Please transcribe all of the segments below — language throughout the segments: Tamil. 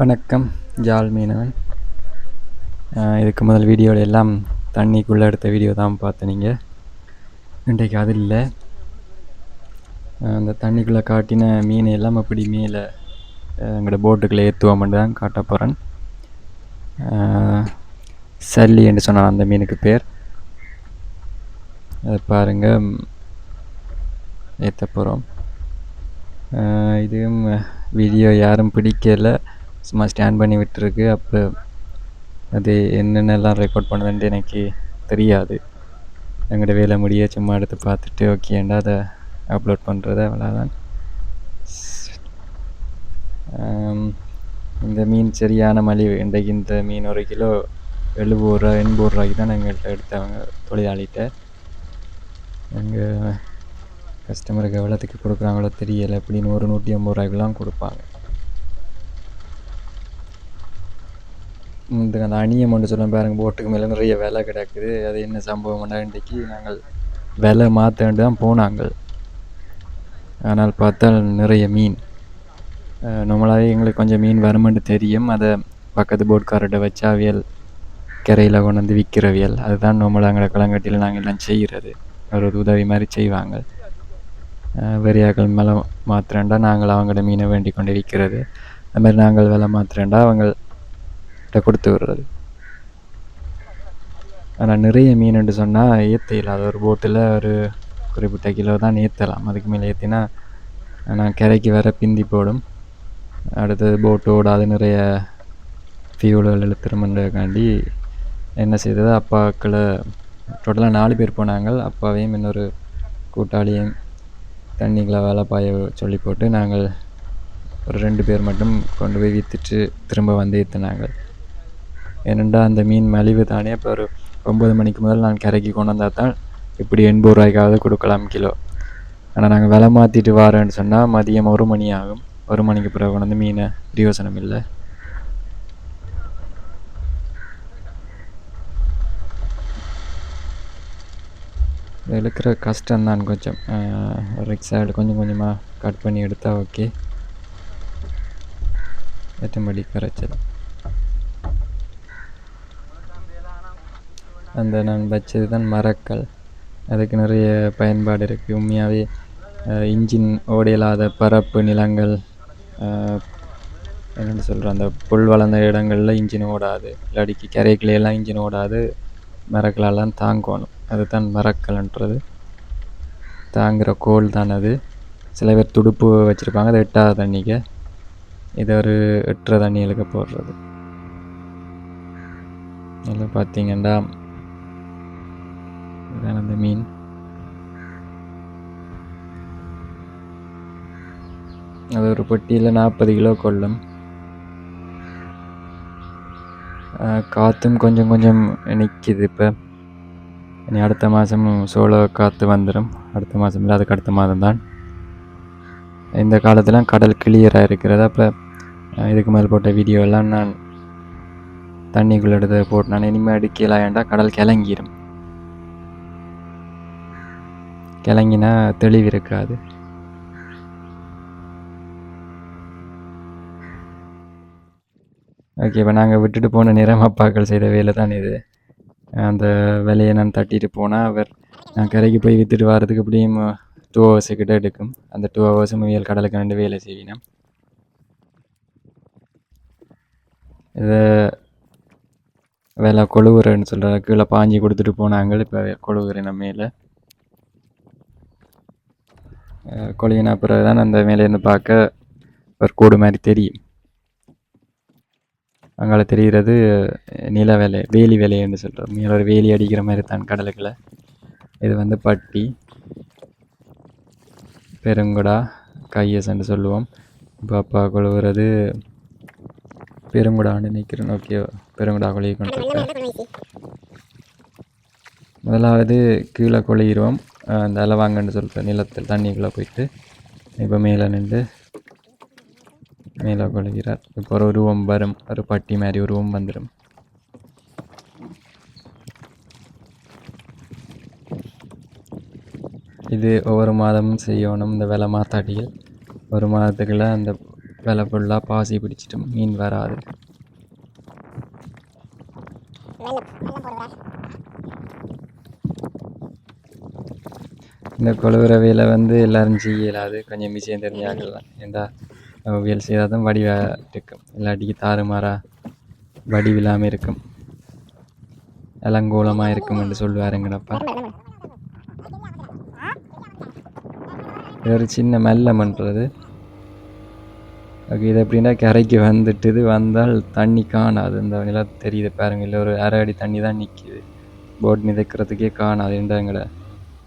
வணக்கம் ஜால் மீனவன். இதுக்கு முதல் வீடியோவில் எல்லாம் தண்ணிக்குள்ளே எடுத்த வீடியோ தான் பார்த்து நீங்கள் இன்றைக்கு அது இல்லை. அந்த தண்ணிக்குள்ளே காட்டின மீன் எல்லாம் அப்படி மேலே எங்களோட போட்டுக்குள்ளே ஏற்றுவோம்னு தான் காட்ட போகிறேன் சல்லி என்று சொன்னான் அந்த மீனுக்கு பேர். அதை பாருங்கள் ஏற்ற போகிறோம் இதுவும் வீடியோ யாரும் பிடிக்கலை. சும்மா ஸ்டாண்ட் பண்ணி விட்டுருக்கு. அப்போ அது என்னென்னலாம் ரெக்கார்ட் பண்ணுதுன்ட்டு எனக்கு தெரியாது. எங்களோட வேலை முடிய சும்மா எடுத்து பார்த்துட்டு ஓகேண்டா அதை அப்லோட் பண்ணுறது அவ்வளோதான் இந்த மீன் சரியான மலிவு. இன்றைக்கு இந்த மீன் ஒரு கிலோ எழுபது ரூபா எண்பது ரூபாய்க்கு தான் எங்கள்கிட்ட எடுத்தவங்க தொழிலாளிகிட்ட. எங்கள் கஸ்டமருக்கு எவ்வளோத்துக்கு கொடுக்குறாங்களோ தெரியலை. எப்படின்னு ஒரு நூற்றி ஐம்பது ரூபாய்க்குலாம் கொடுப்பாங்க. இந்த அந்த அணியம் ஒன்று சொல்ல பாருங்க போட்டுக்கு மேலே நிறைய விலை கிடக்குது. அது என்ன சம்பவம்னா இன்றைக்கு நாங்கள் விலை மாற்ற வேண்டி தான் போனாங்க. ஆனால் பார்த்தால் நிறைய மீன். நம்மளாவே எங்களுக்கு கொஞ்சம் மீன் வருமென்று தெரியும். அதை பக்கத்து போட்கார்ட்ட வச்சாவியல் கரையில் கொண்டு வந்து விற்கிறவியல் அதுதான் நம்மளை எங்களை களங்கட்டியில் நாங்கள் எல்லாம் செய்கிறது. ஒரு உதவி மாதிரி செய்வாங்க. வெறியாக்கள் மேலே மாத்திரண்டா நாங்கள் அவங்களோட மீனை வேண்டி கொண்டு விற்கிறது. அது மாதிரி நாங்கள் விலை மாத்திரண்டா கிட்ட கொடுத்து விடுறது. ஆனால் நிறைய மீனுன்னு சொன்னால் ஏற்ற அது ஒரு போட்டில் ஒரு குறிப்பிட்ட கிலோ தான் ஏற்றலாம் அதுக்கு மேலே ஏற்றினா நான் கரைக்கு வர பிந்தி போடும். அடுத்தது போட்டு ஓடாது நிறைய ஃபியூலில் இழுத்துருமன்றக்காண்டி என்ன செய்தது? அப்பாக்களை டோட்டலாக நாலு பேர் போனாங்க. அப்பாவையும் இன்னொரு கூட்டாளியும் தண்ணிகளை வேலை பாய சொல்லி போட்டு நாங்கள் ஒரு ரெண்டு பேர் மட்டும் கொண்டு போய் விற்றுட்டு திரும்ப வந்து ஏற்றினாங்க ஏனெண்டா அந்த மீன் மலிவு தானே. இப்போ ஒரு ஒம்பது மணிக்கு முதல் நான் கரைக்கு கொண்டு வந்தால் தான் இப்படி எண்பது ரூபாய்க்காவது கொடுக்கலாம் கிலோ. ஆனால் நாங்கள் விலை மாற்றிட்டு வரேன்னு சொன்னால் மதியம் ஒரு மணி ஆகும். ஒரு மணிக்கு பிறகு கொண்டு வந்து மீனை பிரயோசனம் இல்லை. இருக்கிற கஷ்டம் தான் கொஞ்சம். ரைட் கொஞ்சம் கொஞ்சமாக கட் பண்ணி எடுத்தால் ஓகே. மற்றபடி கரைச்சல். அந்த நான் வச்சது தான் மரக்கல். அதுக்கு நிறைய பயன்பாடு இருக்குது உண்மையாகவே இன்ஜின் ஓடையில்லாத பரப்பு நிலங்கள் என்னென்னு சொல்கிற அந்த புல் வளர்ந்த இடங்களில் இன்ஜின் ஓடாது. இல்லாடிக்கு கரைக்குள்ளையெல்லாம் இன்ஜின் ஓடாது. மரக்கலெல்லாம் தாங்கணும். அதுதான் மரக்கல்ன்றது. தாங்குகிற கோல் தான் அது. சில பேர் துடுப்பு வச்சுருப்பாங்க அது எட்டாத தண்ணிக்கு. இது ஒரு எட்டுற தண்ணிகளுக்கு போடுறது. இதில் பார்த்தீங்கன்னா இதான் அந்த மீன். அது ஒரு பெட்டியில் நாற்பது கிலோ கொள்ளும். காற்றும் கொஞ்சம் கொஞ்சம் நிற்கிது இப்போ. இனி அடுத்த மாதம் சோள காற்று வந்துடும் அடுத்த மாதம் இல்லை அதுக்கு அடுத்த மாதம் தான். இந்த காலத்தில் கடல் கிளியராக இருக்கிறது. அப்போ இதுக்கு மேல் போட்ட வீடியோ எல்லாம் நான் தண்ணிக்குள்ளே எடுத்து போட்டு நான் இனிமேல் அடிக்கலாம் ஏன்டா கடல் கிளங்கிடும் கிளங்கினா தெளிவு இருக்காது. ஓகே இப்போ நாங்கள் விட்டுட்டு போன நிறம் அப்பாக்கள் செய்த வேலை தான் இது. அந்த வேலையை நான் தட்டிட்டு போனால் அவர் நான் கரைக்கு போய் விற்றுட்டு வரதுக்கு எப்படியும் டூ ஹவர்ஸு கிட்ட எடுக்கும். அந்த டூ ஹவர்ஸ் முயல் கடலுக்கு ரெண்டு வேலை செய்வினோம். இதை வேலை கொழுவுறன்னு சொல்கிற கீழே பாஞ்சி கொடுத்துட்டு போனாங்க. இப்போ கொழுவுறேன் நம்ம மேலே. கொழுவின பிறகு தான் அந்த மேலேருந்து பார்க்க ஒரு கூடு மாதிரி தெரியும். அங்கால தெரிகிறது நில வேலை வேலி வேலைன்னு சொல்கிறோம் மேலே ஒரு வேலி அடிக்கிற மாதிரி தான் கடலுக்குள்ள. இது வந்து பட்டி. பெருங்குடா கையசன்னு சொல்லுவோம். இப்போ அப்பா கொழுவுறது பெருங்குடான்னு நிற்கிறேன் ஓகே பெருங்குடா கொழுவி கொண்டிருக்கேன் முதலாவது கீழே கொழுகிறோம் அந்த அலவாங்கன்னு சொல்லிட்டு நிலத்தில் தண்ணிக்குள்ளே போயிட்டு இப்போ மேலே நின்று மேலே கொள்கிறார். இப்போ ஒரு உருவம் வரும். ஒரு பட்டி மாதிரி உருவம் வந்துடும். இது ஒவ்வொரு மாதமும் செய்யணும் இந்த வேலை மாத்தாட்டியில். ஒரு மாதத்துக்குள்ளே அந்த விலை ஃபுல்லாக பாசி பிடிச்சிட்டும். மீன் வராது. இந்த கொழுவுற வேலை வந்து எல்லாரும் செய்யலாது கொஞ்சம் விஷயம் தெரிஞ்சாக்கலாம் ஏண்டா வியல் செய்தால் தான் வடிவாக இருக்கும். இல்லாட்டிக்கு தாறுமாறா வடிவில்லாமல் இருக்கும். அலங்கோலமாக இருக்கும் என்று சொல்லுவாருங்கடப்பா இது ஒரு சின்ன மெல்லம்ன்றது ஓகே இது எப்படின்னா கரைக்கு வந்துட்டுது வந்தால் தண்ணி காணாது. இந்த நிலம் தெரியுது பாருங்க இல்லை ஒரு அரை அடி தண்ணி தான் நிற்கிது போட் மிதக்கிறதுக்கே காணாது எங்களை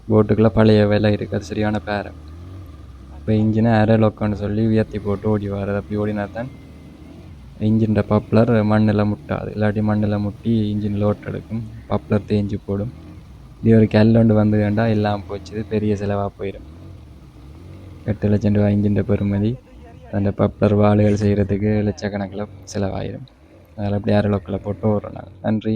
போட்டுக்குள்ளே பழைய விலை இருக்காது சரியான பேரை. இப்போ இன்ஜினை அரை லொக்கன்னு சொல்லி உயர்த்தி போட்டு ஓடி வர்றது. அப்படி ஓடினா தான் இன்ஜின் பப்ளர் மண்ணில் முட்டாது. இல்லாட்டி மண்ணில் முட்டி இன்ஜின் லோட் எடுக்கும். பப்ளர் தேஞ்சு போடும். இது ஒரு கல்லொண்டு வந்து வேண்டாம் எல்லாம் போச்சுது பெரிய செலவாக போயிடும் எட்டு லட்சம் ரூபாய் இன்ஜின் பெருமதி அந்த பப்ளர் வாளுகள் செய்கிறதுக்கு லட்சக்கணக்கில் செலவாயிடும் அதில் அப்படி அரை லோக்கில் போட்டு ஓடுறோம் நாங்கள் நன்றி.